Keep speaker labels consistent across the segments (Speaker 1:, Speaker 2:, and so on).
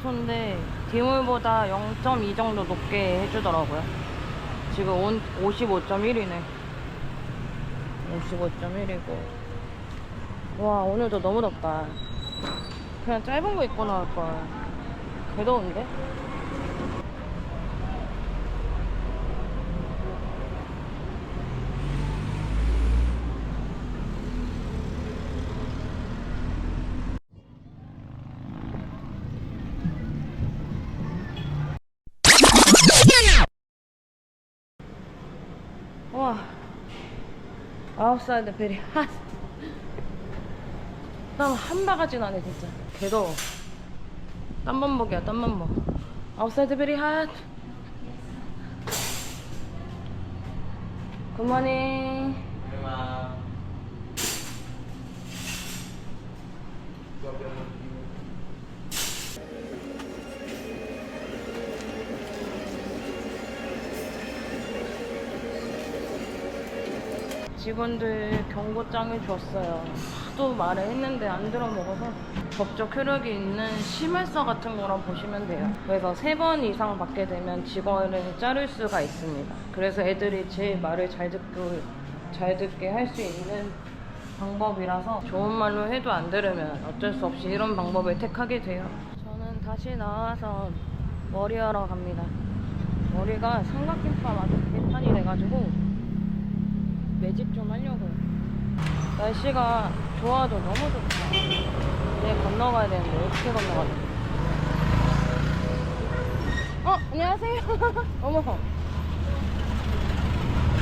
Speaker 1: 환전소인데 디물보다 0.2 정도 높게 해주더라고요. 지금 55.1이네. 55.1이고. 와 오늘도 너무 덥다. 그냥 짧은 거 입고 나올 걸. 개 더운데? 아웃사이드 베리 핫. 땀한 바가지 나네 진짜. 개더워. 땀만 먹이야 땀만 먹. 아웃사이드 베리 핫. 굿모닝. 직원들 경고장을 줬어요. 하도 말을 했는데 안 들어먹어서 법적 효력이 있는 심할서 같은 거랑 보시면 돼요. 그래서 세 번 이상 받게 되면 직원을 자를 수가 있습니다. 그래서 애들이 제일 말을 잘 듣고 잘 듣게 할 수 있는 방법이라서 좋은 말로 해도 안 들으면 어쩔 수 없이 이런 방법을 택하게 돼요. 저는 다시 나와서 머리하러 갑니다. 머리가 삼각김밥 아주 개판이 돼가지고 매직 좀 하려고요. 날씨가 좋아도 너무 좋다. 이제 건너가야 되는데 어떻게 건너가지? 어 안녕하세요. 어머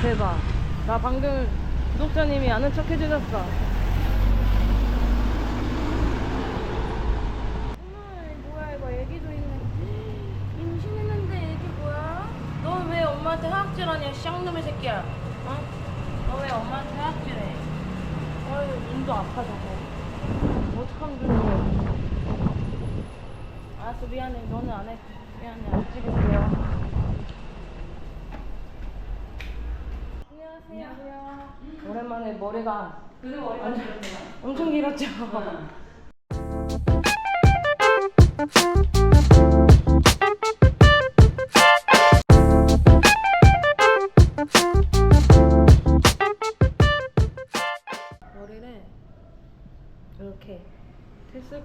Speaker 1: 대박. 나 방금 구독자님이 아는 척 해주셨어. 뭐야 이거 애기도 있네. 임신했는데 애기 뭐야? 너왜 엄마한테 하악질하냐 쌍놈의 새끼야. 어? 너왜 엄마한테 하악질해? 어휴 눈도 아파 저거. 어떡하면 좋니? 알았어 미안해 너는 안 해. 미안해 안 찍을게요. 안녕하세요. 오랜만에 머리가 완전 엄청 길었죠.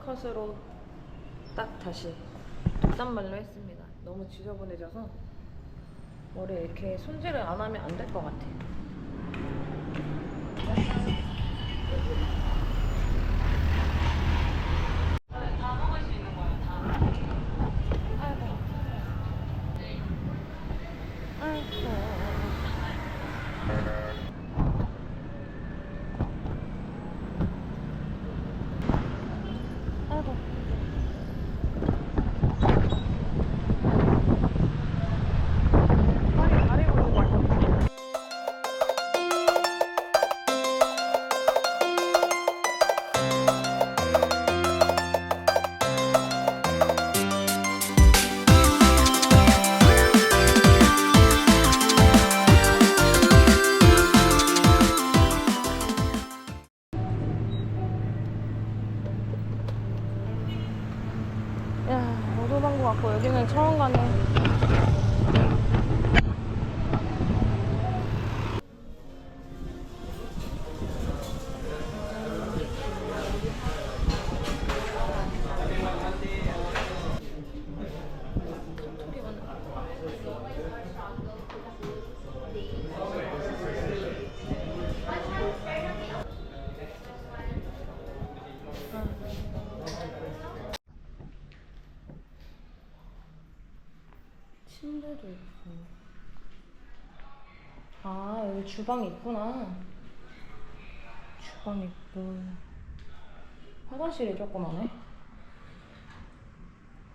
Speaker 1: 컷으로 딱 다시 뒷단말로 했습니다. 너무 지저분해져서 머리 이렇게 손질을 안 하면 안 될 것 같아요. 야, 오도방구 같고 여기는 처음 가네. 여기 주방 있구나. 주방 있고. 화장실이 조그마네.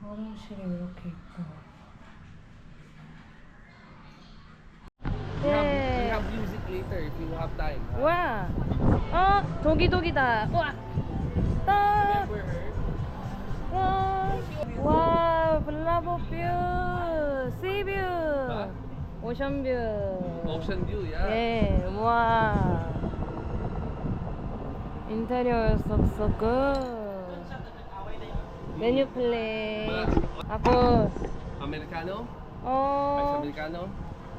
Speaker 1: 화장실이 이렇게 있고.
Speaker 2: We have, we
Speaker 1: 예.
Speaker 2: have music later if you have time.
Speaker 1: 와, 어, 도기도기다. 와, 딱.
Speaker 2: Remember her?
Speaker 1: 와, 와, 블라보 뷰, 씨 뷰, 오션 뷰.
Speaker 2: Ocean view, yeah.
Speaker 1: 예, 와. 인테리어 so so good. 메뉴. 아고
Speaker 2: Americano? Ice
Speaker 1: 어
Speaker 2: Americano?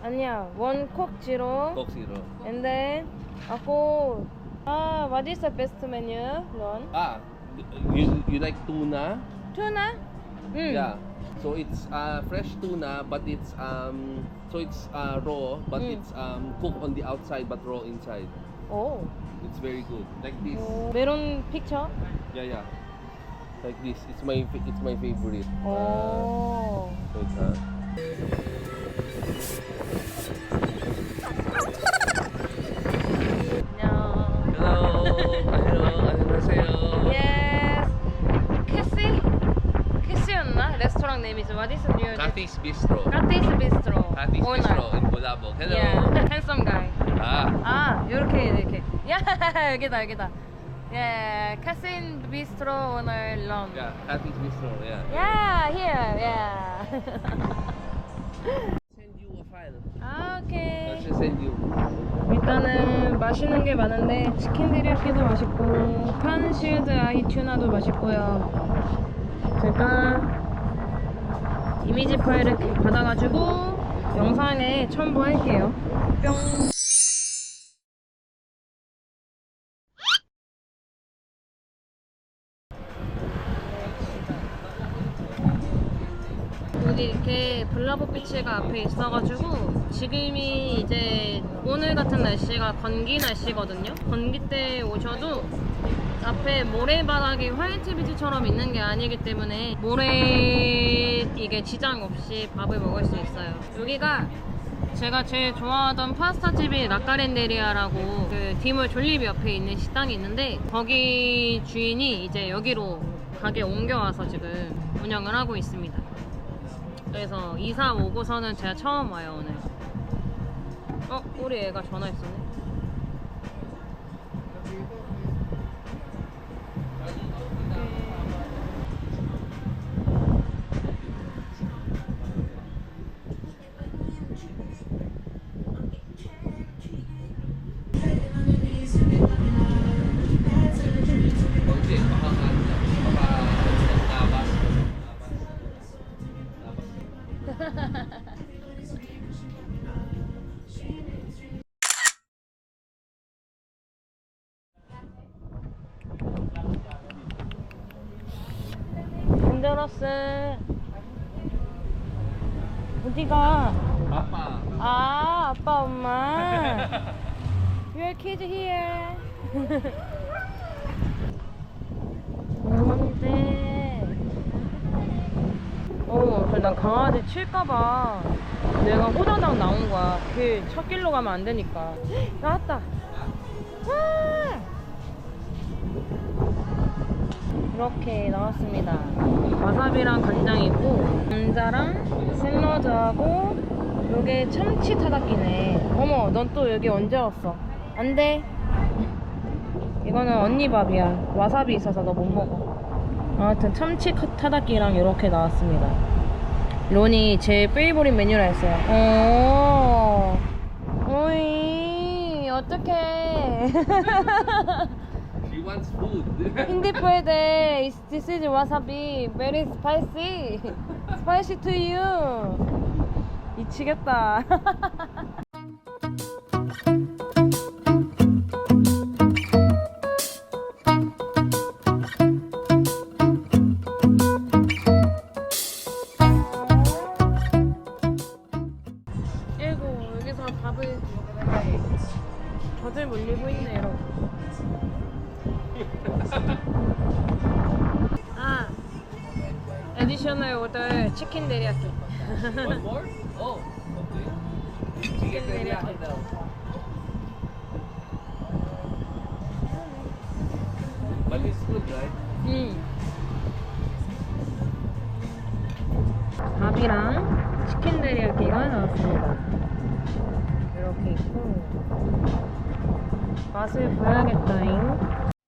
Speaker 1: 아니야 원콕 지로.
Speaker 2: Zero.
Speaker 1: And then ako ah what is the best menu? Ron?
Speaker 2: Ah, you, you like tuna?
Speaker 1: Tuna? Mm.
Speaker 2: Yeah. So it's uh, fresh tuna, but it's um, so it's uh, raw, but
Speaker 1: Mm.
Speaker 2: it's um, cooked on the outside but raw inside.
Speaker 1: Oh.
Speaker 2: It's very good, like this.
Speaker 1: oh. Meron picture?
Speaker 2: Yeah, yeah. Like this. It's my it's my favorite. Uh,
Speaker 1: Oh.
Speaker 2: uh, Bistro.
Speaker 1: 카티스 비스트로. Owner.
Speaker 2: Bistro in Bolabog. Hello.
Speaker 1: Yeah. handsome guy.
Speaker 2: Ah.
Speaker 1: 아, 이렇게 이렇게. 야, 여기다 여기다. 예, 카신 비스트로 오늘 런.
Speaker 2: Yeah, Cathy's Bistro. Yeah.
Speaker 1: Yeah, here. Yeah.
Speaker 2: Send you a file.
Speaker 1: 아,
Speaker 2: I
Speaker 1: 오케이.
Speaker 2: should send you.
Speaker 1: 일단은 맛있는 게 많은데 치킨 디리야끼도 맛있고 판 실드 아이 튜나도 맛있고요. 제가 이미지 파일을 받아가지고 영상에 첨부할게요. 뿅. 여기 이렇게 블라보 비치가 앞에 있어가지고 지금이 이제 오늘 같은 날씨가 건기 날씨거든요. 건기 때 오셔도 앞에 모래바닥이 화이트 비치처럼 있는 게 아니기 때문에 모래 이게 지장 없이 밥을 먹을 수 있어요. 여기가 제가 제일 좋아하던 파스타 집이 라카렌데리아라고 그 디몰 졸립 옆에 있는 식당이 있는데 거기 주인이 이제 여기로 가게 옮겨와서 지금 운영을 하고 있습니다. 그래서 이사 오고서는 제가 처음 와요 오늘. 어 우리 애가 전화했었네. Honduras 어디가?
Speaker 2: Papa.
Speaker 1: 아 아빠 엄마. Your kid here. 뭔데? 어, 그래 난 강아지 칠까봐 내가 호다닥 나온 거야. 그 첫 길로 가면 안 되니까. 나왔다. 와! 이렇게 나왔습니다. 와사비랑 간장 있고 감자랑 샐러드하고 요게 참치 타닥기네. 어머, 넌 또 여기 언제 왔어? 안 돼. 이거는 언니 밥이야. 와사비 있어서 너 못 먹어. 아무튼 참치 카- 타닥기랑 이렇게 나왔습니다. 론이 제 페이보릿 메뉴라 했어요. 어. 오이, 어떡해.
Speaker 2: She wants food.
Speaker 1: Hindi pwede. Is- This is wasabi. Very spicy. Spicy to you. 미치겠다. Additional order 치킨 데리야끼.
Speaker 2: One more? Oh, okay. Chicken teriyaki. But it's good, right?
Speaker 1: 음. 밥이랑 치킨 데리야끼가 나왔습니다. 이렇게 있고 맛을 봐야겠다잉.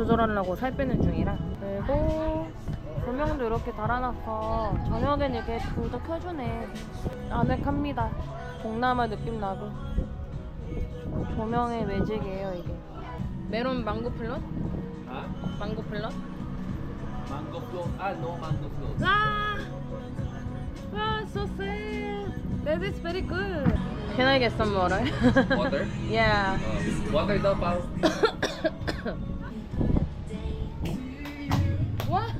Speaker 1: 조절하려고 살 빼는 중이라. 그리고 조명도 이렇게 달아놔서 저녁엔 이렇게 불도 켜주네. 아늑합니다. 동남아 느낌 나고. 조명의 매직이에요 이게. 메론 망고 플롯?
Speaker 2: Huh?
Speaker 1: 망고 플롯?
Speaker 2: Mango float. Ah, no mango float.
Speaker 1: 아, 와, so sad. That is very good. Can I get some water?
Speaker 2: Water?
Speaker 1: yeah.
Speaker 2: Uh, water daw, pao.
Speaker 1: 와,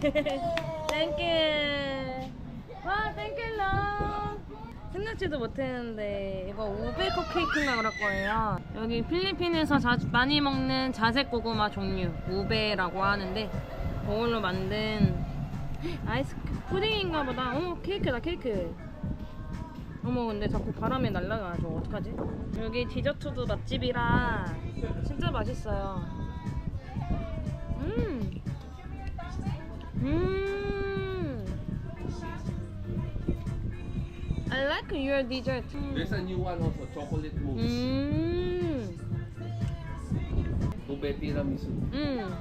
Speaker 1: 땡큐. 와, 땡큐 러. 생각지도 못했는데 이거 우베코 케이크라 그럴 거예요. 여기 필리핀에서 자주 많이 먹는 자색 고구마 종류 우베라고 하는데 그걸로 만든 아이스 푸딩인가 보다. 어머 케이크다 케이크. 어머 근데 자꾸 바람에 날아가죠 어떡하지? 여기 디저트도 맛집이라 진짜 맛있어요. 음. Hmm. I like your dessert.
Speaker 2: There's a new one also, chocolate mousse.
Speaker 1: Hmm.
Speaker 2: Ube tiramisu.
Speaker 1: Hmm.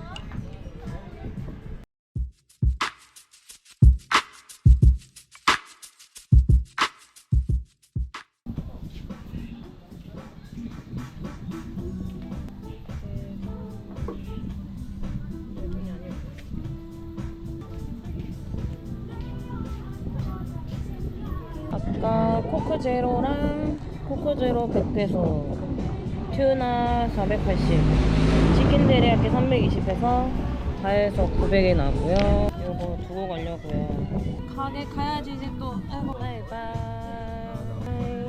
Speaker 1: 380에서 튜나 480 치킨 데리야끼 320에서 4에서 900이 나고요. 이거 두고 가려고요. 가게 가야지 이제 또. 아이고 아이고